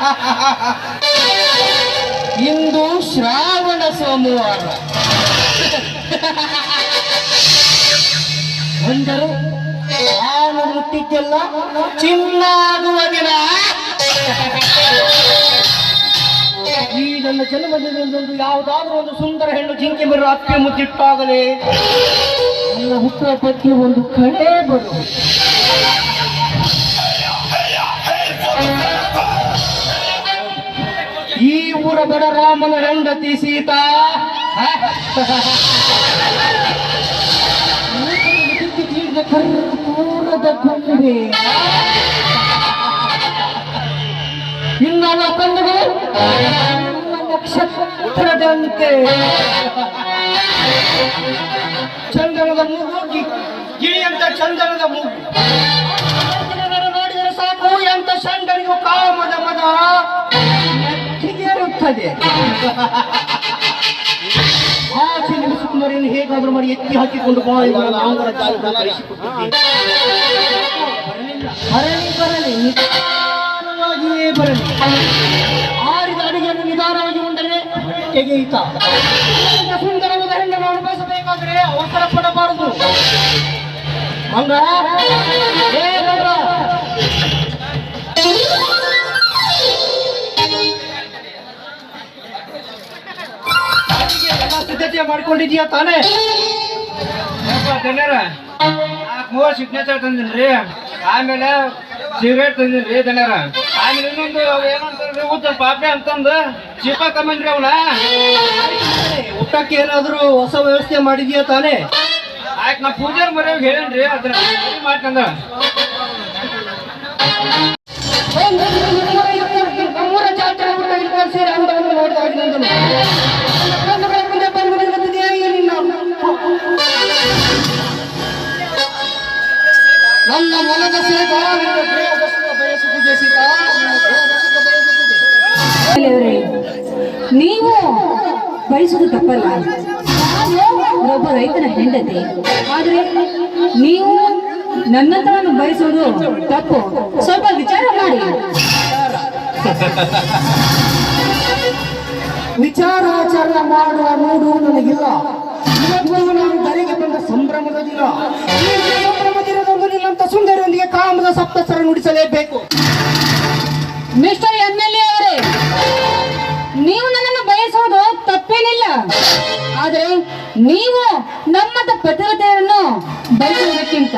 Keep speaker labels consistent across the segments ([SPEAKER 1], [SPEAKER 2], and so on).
[SPEAKER 1] ಇಂದು ಶ್ರಾವಣ ಸೋಮವಾರ. ಬಂದರು. ನಾನು ಮುಟ್ಟಿದ್ದೆಲ್ಲ ಚಿನ್ನ ಆಗುವ ದಿನ. ಈ ನನ್ನ ಜನ್ಮದಿನದಂದು ಯಾವುದಾದ್ರೂ ಒಂದು ಸುಂದರ ಹೆಣ್ಣು ಜಿಂಕೆ ಬರುವ ಅತ್ತೆ ಮುದ್ದಿಟ್ಟಾಗಲೇ, ನನ್ನ ಹುಟ್ಟುವ ಬಗ್ಗೆ ಒಂದು ಕಡೆ ಬರು ಊರ ಬಡ ರಾಮನ ಹೆಂಡತಿ ಸೀತಾ. ಇನ್ನೊಂದು ಕಂಡು ನಕ್ಷತ್ರದಂತೆ ಚಂದನದ ಮೂಗು ಗಿಳಿಯಂತ ಚಂದನದ ಮೂಗು. ನೋಡಿದರೆ ಸಾಕು, ಎಂತ ಚಂದನಿಗೂ ಕಾಮದ ಮದ. ನೆತ್ತಿಗೇರುತ್ತದೆ ಆಚೆ ಮಾಡಿ ಎತ್ತಿ ಹಾಕಿಕೊಂಡು. ಬರಲಿ ಬರಲಿ, ನಿಧಾನವಾಗಿಯೇ ಆರಿದ ಅಡಿಗೆಯನ್ನು ನಿಧಾನವಾಗಿ ಉಂಡರೆ ತೆಗೆಯಿತ. ಸುಂದರವಾದ ಹೆಣ್ಣನ್ನು ಅನುಭವಿಸಬೇಕಾದ್ರೆ ಅವಸರ ಪಡಬಾರದು. ಮಂಗ ಎಲ್ಲ ಮಾಡ್ಕೊಂಡಿದ್ಯಾ ತಾನೇ
[SPEAKER 2] ದಣ್ಯರ ನಾಲ್ಕು ಮೂರು ಸಿಗ್ನೇಚರ್ ತಂದಿನ್ರಿ ಆಮೇಲೆ ಸಿಗರೇಟ್ ತಂದಿನ್ರಿ ದಣ್ಯರ ಆಮೇಲೆ ಇನ್ನೊಂದು ಏನಂತಾರ್ರಿ ಉದ್ದ ಪಾಪೆ ಅಂತಂದು ಚೀಪ ತಗೊಂಡ್ರಿ ಅವನ
[SPEAKER 1] ಊಟಕ್ಕೆ ಏನಾದರೂ ಹೊಸ ವ್ಯವಸ್ಥೆ ಮಾಡಿದೀಯ ತಾನೇ
[SPEAKER 2] ಆಯ್ತು ನಾ ಪೂಜೆ ಮರೆಯ ಹೇಳೇನ್ರಿ ಅದನ್ನ ಮಾಡ್ತಂದ
[SPEAKER 1] ನಮ್ಮೂರ ಜಾತ್ರೆ ಊಟ ಇರ್ತಾರೆ ಸೇರಿ ನೋಡ್ತಾ. ನನ್ನ ಮನದ ನಿನ್ನ ಬಯಸುತ್ತಿದೆ ಸೀತಾ ನಿನ್ನ ಬಯಸುತ್ತಿದೆ
[SPEAKER 3] ನೀವು ಬಯಸುವುದು ತಪ್ಪಲ್ಲ. ಒಬ್ಬ ರೈತನ ಹೆಂಡತಿ. ಆದರೆ ನೀವು ನನ್ನಂತರನ್ನು ಬಯಸೋದು ತಪ್ಪು. ಸ್ವಲ್ಪ ವಿಚಾರ ಮಾಡಿ.
[SPEAKER 1] ವಿಚಾರಾಚರಣ ಮಾಡುವ ಮೂಡು ನನಗಿಲ್ಲ ಇವತ್ತು ನಾನು ಧರೆಗೆ ಬಂದ ಸಂಭ್ರಮದ ದಿನ. ಕಾಮದ ಸಪ್ತಸ್ವರ ನುಡಿಸಲೇಬೇಕು
[SPEAKER 3] ಮಿಸ್ಟರ್ ಎಂ ಎಲ್ ಎ ಅವರೇ ನೀವು ನನ್ನನ್ನು ಬಯಸುವುದು ತಪ್ಪೇನಿಲ್ಲ. ಆದರೆ ನೀವು ನಮ್ಮದ ಪತಿರತೆಯನ್ನು ಬಯಸುವುದಕ್ಕಿಂತ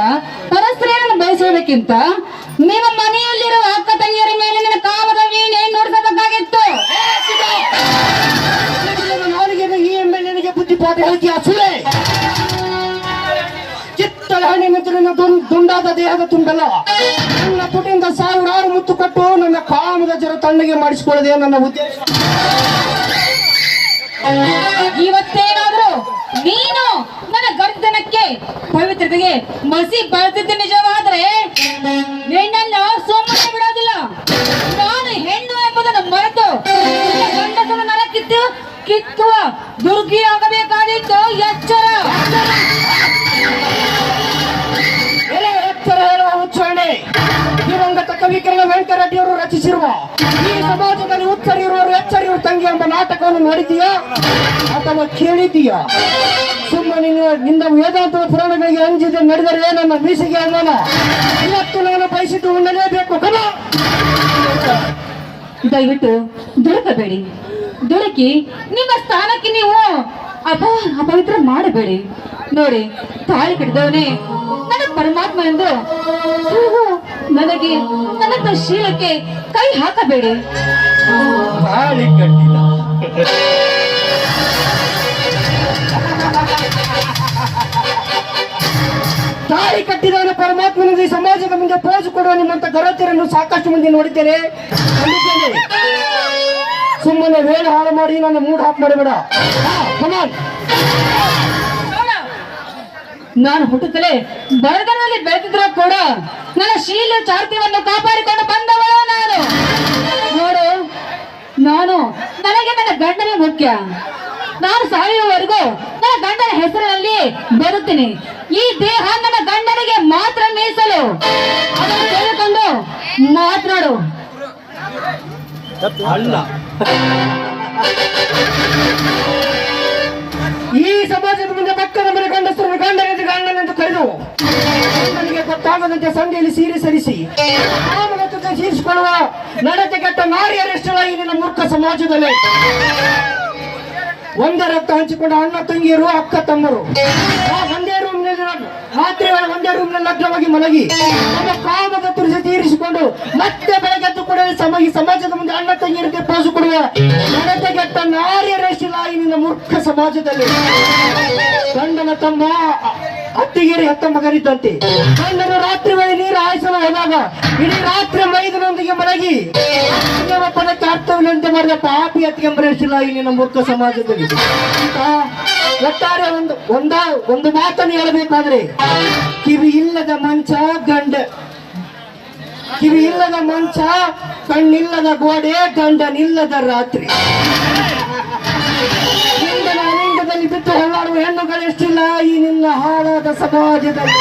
[SPEAKER 3] ಪರಸ್ತ್ರೀಯರನ್ನು ಬಯಸುವುದಕ್ಕಿಂತ ನಿಮ್ಮ ಮನೆಯಲ್ಲಿರುವ ಅಕ್ಕ ತಂಗಿಯರ ಮೇಲೆ ನನ್ನ ಕಾಮದ ವೀಣೆ ನೋಡಿಸಬೇಕಾಗಿತ್ತು.
[SPEAKER 1] ಈ ಎಂ ಎಲ್ ಎನಿಗೆ ಬುದ್ಧಿಪಾಠ ದುಂ- ದುಂಡಾದ ದೇಹದ ತುಂಡಲ್ಲ? ನನ್ನ ತುಟಿಯಿಂದ ಸಾವಿರಾರು ಮುತ್ತು ಕೊಟ್ಟು ನನ್ನ ಕಾಮದ ಜರ ತಣ್ಣಗೆ ಮಾಡಿಸಿಕೊಳ್ಳದೆ ನನ್ನ ಉದ್ದೇಶ.
[SPEAKER 3] ಇವತ್ತೇನಾದ್ರೂ ನೀನು ನನ್ನ ಗರ್ದನಕ್ಕೆ ಪವಿತ್ರತೆಗೆ ಮಸಿ ಬರ್ತಿದ್ದೆ ನಿಜವಾದ್ರೆ?
[SPEAKER 1] ವೆಂಕಟರೆಡ್ಡಿಯವರು ರಚಿಸಿರುವ ಈ ಸಮಾಜದಲ್ಲಿ ಉತ್ತರಿರುವವರು ಎಚ್ಚರಿರುವ ತಂಗಿ ಎಂಬ ನಾಟಕವನ್ನು ನೋಡಿದ್ದೀಯಾ ಅಥವಾ ಕೇಳಿದೀಯಾ ಸುಮ್ಮನೆ ನೀನು ನಿನ್ನ ವೇದಾಂತ ಪುರಾಣಗಳಿಗೆ ಅಂಜಿದೆ ನಡೆದರೆ ನನ್ನ ಮೀಸಿಗೆ ಅನ್ನೋಣ ಇವತ್ತು ನಾನು ಬಯಸಿದ್ದು ಉಣ್ಣಲೇಬೇಕು ಕಣ
[SPEAKER 3] ದಯವಿಟ್ಟು ದೊರಕಬೇಡಿ. ದುಡುಕಿ ನಿಮ್ಮ ಸ್ಥಾನಕ್ಕೆ ನೀವು ಅಪ ಅಪವಿತ್ರ ಮಾಡಬೇಡಿ. ನೋಡಿ ತಾಳಿ ಕಟ್ಟಿದವನೇ ನನ್ನ ಪರಮಾತ್ಮ ಎಂದು ನನಗೆ ನನ್ನ ಶೀಲಕ್ಕೆ ಕೈ ಹಾಕಬೇಡಿ.
[SPEAKER 1] ತಾಳಿ ಕಟ್ಟಿದ. ತಾಳಿ ಕಟ್ಟಿದವನ ಪರಮಾತ್ಮನಿಗೆ ಸಮಾಜದ ಮುಂದೆ ಪೋಜು ಕೊಡುವ ನಿಮ್ಮಂತ ಗರತಿಯರನ್ನು ಸಾಕಷ್ಟು ಮಂದಿ ನೋಡಿದ್ದೇನೆ. ಸುಮ್ಮನೆ ವೇಳೆ ಹಾಳು ಮಾಡಿ ನನ್ನ ಮೂಡ್ ಹಾಪ್ ಮಾಡಬೇಡ. ಕಮಾನ್
[SPEAKER 3] ನಾನು ಹುಟ್ಟುತ್ತಲೇ ಬಡತನದಲ್ಲಿ ಬೆಳೆದಿದ್ರು ಕೂಡ ನನ್ನ ಶೀಲ ಚಾರ್ತಿವನ್ನು ಕಾಪಾಡಿಕೊಂಡು ಬಂದವಳು ನಾನು. ನೋಡು ನಾನು ನನಗೆ ನನ್ನ ಗಂಡನೇ ಮುಖ್ಯ. ನಾನು ಸಾಯುವವರೆಗೂ ನನ್ನ ಗಂಡನ ಹೆಸರಿನಲ್ಲಿ ಬರುತ್ತೀನಿ ಈ ದೇಹ ನನ್ನ ಗಂಡನಿಗೆ ಮಾತ್ರ ಮೀಸಲು. ಅದನ್ನು ಕೇಳಿಕೊಂಡು ಮಾತನಾಡು.
[SPEAKER 1] ಅಲ್ಲ. ಈ ಸಮಾಜದ ಮುಂದೆ ಪಕ್ಕದ ಮನೆ ಗಂಡಸರನ್ನು ಗಂಡನೆಂದು ಗಂಡನೆಂದು ಕರೆದು ಗಂಡನಿಗೆ ಗೊತ್ತಾಗದಂತೆ ಸಂಧಿಯಲ್ಲಿ ಸೀರೆ ಸರಿಸಿ ಸೀರಿಸಿಕೊಳ್ಳುವ ನಡತೆ ಕೆಟ್ಟ ನಾರಿಯರೆಷ್ಟಲಾಗಿ ನಿನ್ನ ಮೂರ್ಖ ಸಮಾಜದಲ್ಲಿ. ಒಂದೇ ರಕ್ತ ಹಂಚಿಕೊಂಡ ಅಣ್ಣ ತಂಗಿಯರು ಅಕ್ಕ ತಮ್ಮರು. ಒಂದೇ ರೂಮ್ ರಾತ್ರಿ ರೂಮ್ನಲ್ಲಿ ಲಗ್ನವಾಗಿ ಮಲಗಿ ತಮ್ಮ ಕಾಮದ ತುರಿಸಿ ತೀರಿಸಿಕೊಂಡು ಮತ್ತೆ ಬೆಳಗ್ಗೆ ಕೂಡ ಸಮಾಜ ಸಮಾಜದ ಮುಂದೆ ಅಣ್ಣ ತಂಗಿಯರಿಗೆ ಪೋಸು ಕೊಡುವ ನಡತೆಗೆಟ್ಟ ನಾರ್ಯರೆಷ್ಟಿಲಾಗಿ ನಿನ್ನ ಮೂರ್ಖ ಸಮಾಜದಲ್ಲಿ. ಗಂಡನ ತಮ್ಮ, ಅತ್ತಿಗೆರಿ ಹತ್ತ ಮಗರಿದ್ದಂತೆ ಗಂಡನ ರಾತ್ರಿ ವೇಳೆ ನೀರು ಹಾಯಿಸಲು ಹೋದಾಗ ಇಡೀ ರಾತ್ರಿ ಮೈದನೊಂದಿಗೆ ಮಲಗಿ ಅರ್ಥವಿಲ್ಲಂತೆ ಮಾಡಿದ ಪಾಪಿ ಅತ್ತಿಗೆಂಬರೆಷ್ಟಿಲಾಗಿ ನಿನ್ನ ಮೂರ್ಖ ಸಮಾಜದಲ್ಲಿ. ಒಟ್ಟಾರೆ ಒಂದು, ಒಂದ, ಒಂದು ಮಾತನ್ನು ಹೇಳಬೇಕಾದ್ರೆ, ಕಿವಿ ಇಲ್ಲದ ಮಂಚ ಗಂಡ. ಕಿವಿ ಇಲ್ಲದ ಮಂಚ, ಕಣ್ಣಿಲ್ಲದ ಗೋಡೆ, ಗಂಡನಿಲ್ಲದ ರಾತ್ರಿ. ಗಂಡನ ಅಲಿಂಗದಲ್ಲಿ ಬಿದ್ದು ಹೊಳ್ಳಾಡುವ ಹೆಣ್ಣುಗಳೆಷ್ಟಿಲ್ಲ ಈ ನಿನ್ನ ಹಾಳಾದ ಸಮಾಜದಲ್ಲಿ.